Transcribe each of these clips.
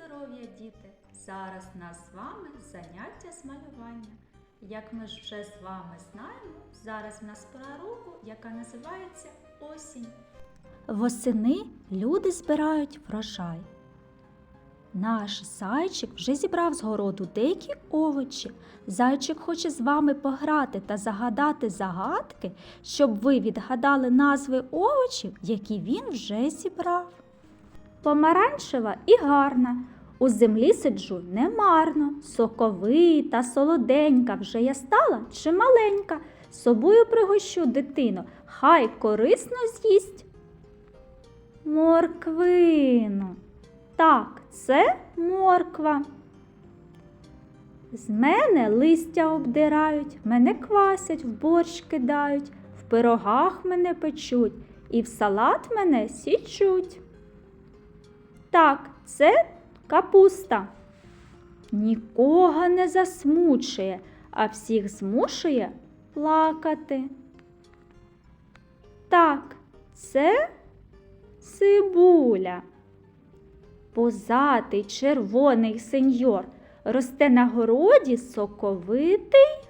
здоров'я, діти! Зараз у нас з вами заняття з малювання. Як ми ж вже з вами знаємо, зараз в нас пора року, яка називається осінь. Восени люди збирають врожай. Наш зайчик вже зібрав з городу деякі овочі. Зайчик хоче з вами пограти та загадати загадки, щоб ви відгадали назви овочів, які він вже зібрав. Помаранчева і гарна. У землі сиджу немарно, соковита, солоденька вже я стала чи маленька. Собою пригощу дитину, хай корисно з'їсть. Морквину. Так, це морква. З мене листя обдирають, мене квасять, в борщ кидають, в пирогах мене печуть і в салат мене січуть. Так, це капуста. Нікого не засмучує, а всіх змушує плакати. Так, це цибуля. Позатий червоний сеньор росте на городі соковитий.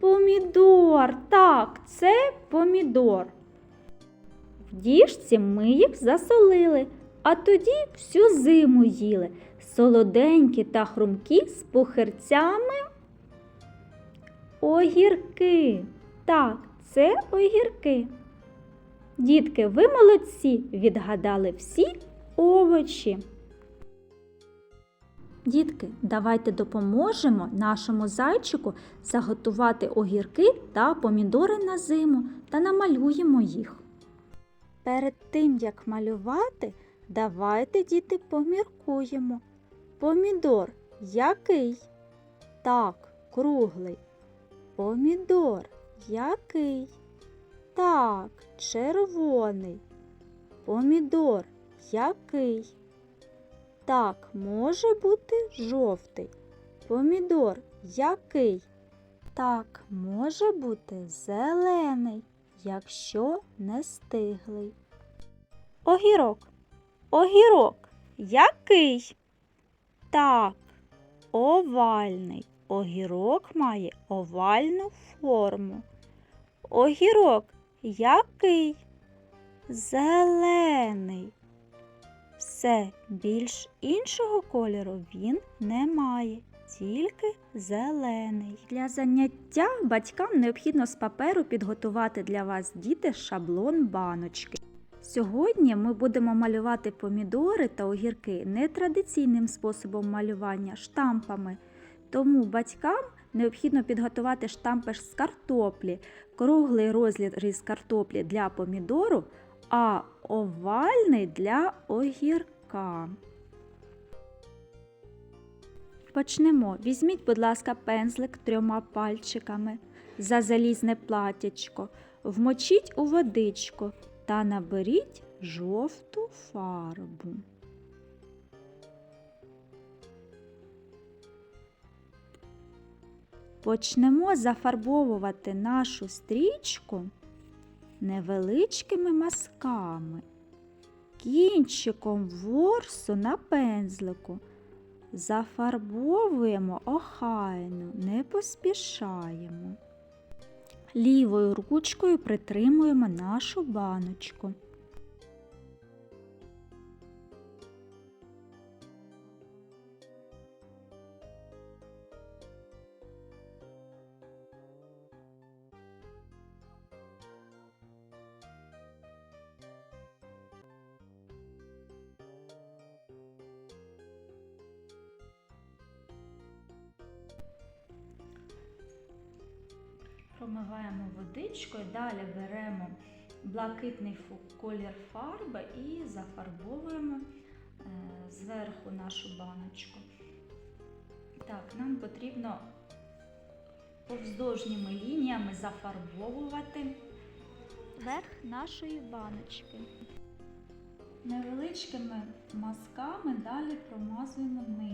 Помідор, так, це помідор. В діжці ми їх засолили, а тоді всю зиму їли. Солоденькі та хрумкі з пухирцями. Огірки. Так, це огірки. Дітки, ви молодці, відгадали всі овочі. Дітки, давайте допоможемо нашому зайчику заготувати огірки та помідори на зиму та намалюємо їх. Перед тим, як малювати, давайте, діти, поміркуємо. Помідор який? Так, круглий. Помідор який? Так, червоний. Помідор який? Так, може бути жовтий. Помідор який? Так, може бути зелений, якщо не стиглий. Огірок. Огірок який? Так, овальний. Огірок має овальну форму. Огірок який? Зелений. Все більш іншого кольору він не має, тільки зелений. Для заняття батькам необхідно з паперу підготувати для вас діти шаблон баночки. Сьогодні ми будемо малювати помідори та огірки нетрадиційним способом малювання штампами. Тому батькам необхідно підготувати штампи з картоплі, круглий розріз картоплі для помідору, а овальний для огірка. Почнемо. Візьміть, будь ласка, пензлик трьома пальчиками за залізне платячко, вмочіть у водичку та наберіть жовту фарбу. Почнемо зафарбовувати нашу стрічку невеличкими мазками, кінчиком ворсу на пензлику. Зафарбовуємо охайно, не поспішаємо. Лівою ручкою притримуємо нашу баночку. Промиваємо водичкою, далі беремо блакитний колір фарби і зафарбовуємо е, зверху нашу баночку. Так, нам потрібно повздовжніми лініями зафарбовувати верх нашої баночки. Невеличкими мазками далі промазуємо низ.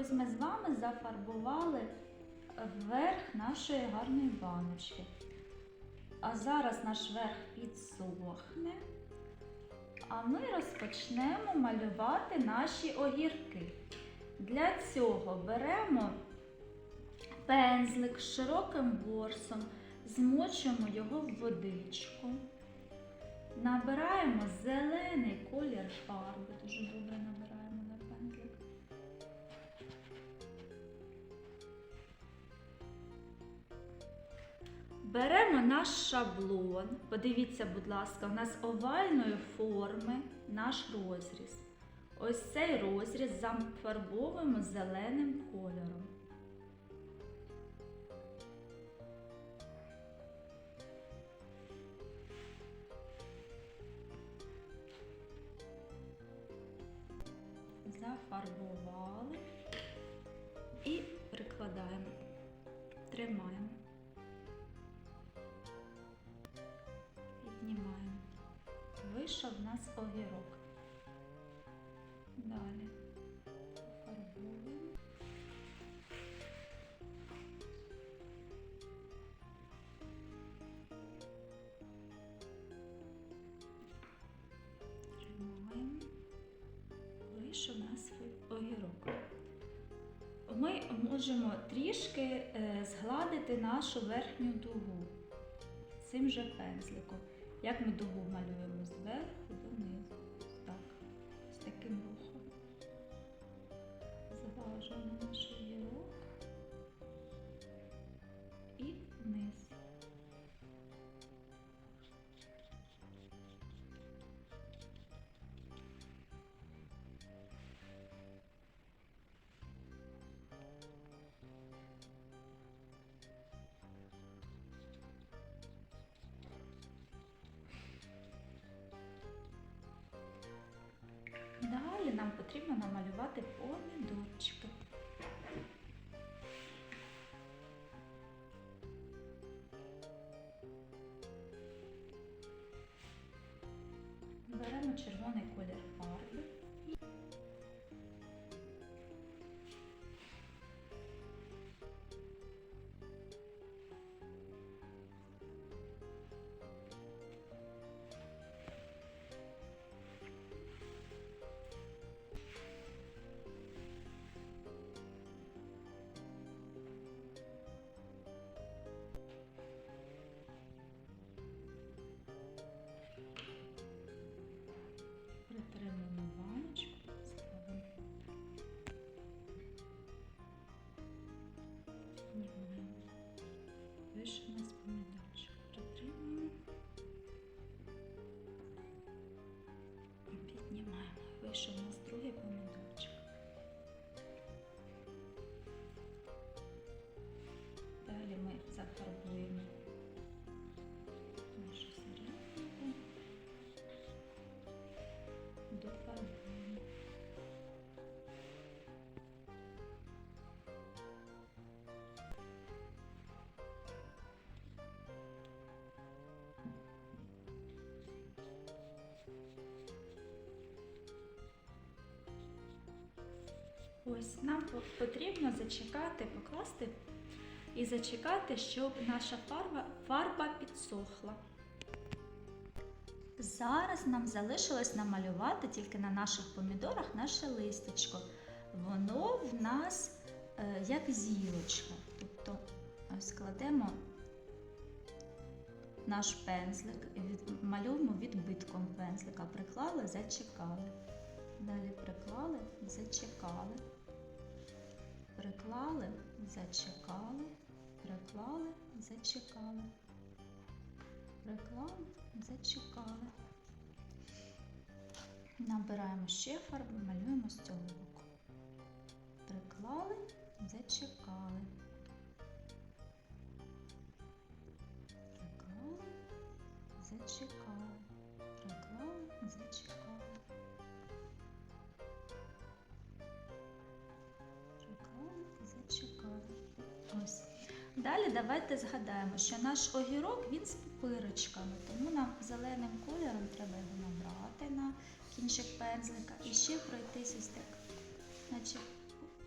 Ось ми з вами зафарбували верх нашої гарної баночки. А зараз наш верх підсохне, а ми розпочнемо малювати наші огірки. Для цього беремо пензлик з широким ворсом, змочуємо його в водичку. Набираємо зелений колір фарби. Дуже добре набираємо Беремо наш шаблон. Подивіться, будь ласка, у нас овальної форми наш розріз. Ось цей розріз зафарбовуємо зеленим кольором. Зафарбували і прикладаємо, тримаємо. Вийшов у нас огірок. Далі фарбуємо. Тримаємо. Вийшов у нас огірок. Ми можемо трішки е, згладити нашу верхню дугу цим же пензликом. Як ми дугу малюємо зверху донизу. Так, з таким рухом. Заважуємо на огірок нам потрібно намалювати помідорчики. Беремо червоний колір піднімаємо. Ось нам потрібно зачекати, покласти і зачекати, щоб наша фарба, фарба підсохла. Зараз нам залишилось намалювати тільки на наших помідорах наше листячко. Воно в нас е, як зірочка. Тобто ось кладемо наш пензлик, від, малюємо відбитком пензлика. Приклали, зачекали. Далі приклали, зачекали. Приклали, зачекали, приклали, зачекали. Приклали, зачекали. Набираємо ще фарбу, малюємо боку. Приклали, зачекали. Далі давайте згадаємо, що наш огірок він з пупирочками, тому нам зеленим кольором треба його набрати на кінчик пензлика і ще пройтись ось так, наче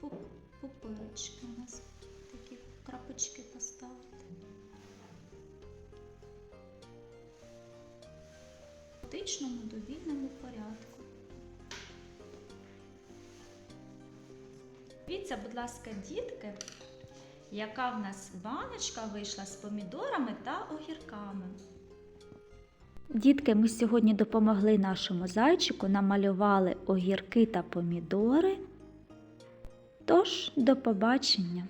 пуп- пупирочки у нас такі крапочки поставити. В хаотичному довільному порядку. Дивіться, будь ласка, дітки, яка в нас баночка вийшла з помідорами та огірками. Дітки, ми сьогодні допомогли нашому зайчику, намалювали огірки та помідори. Тож, до побачення!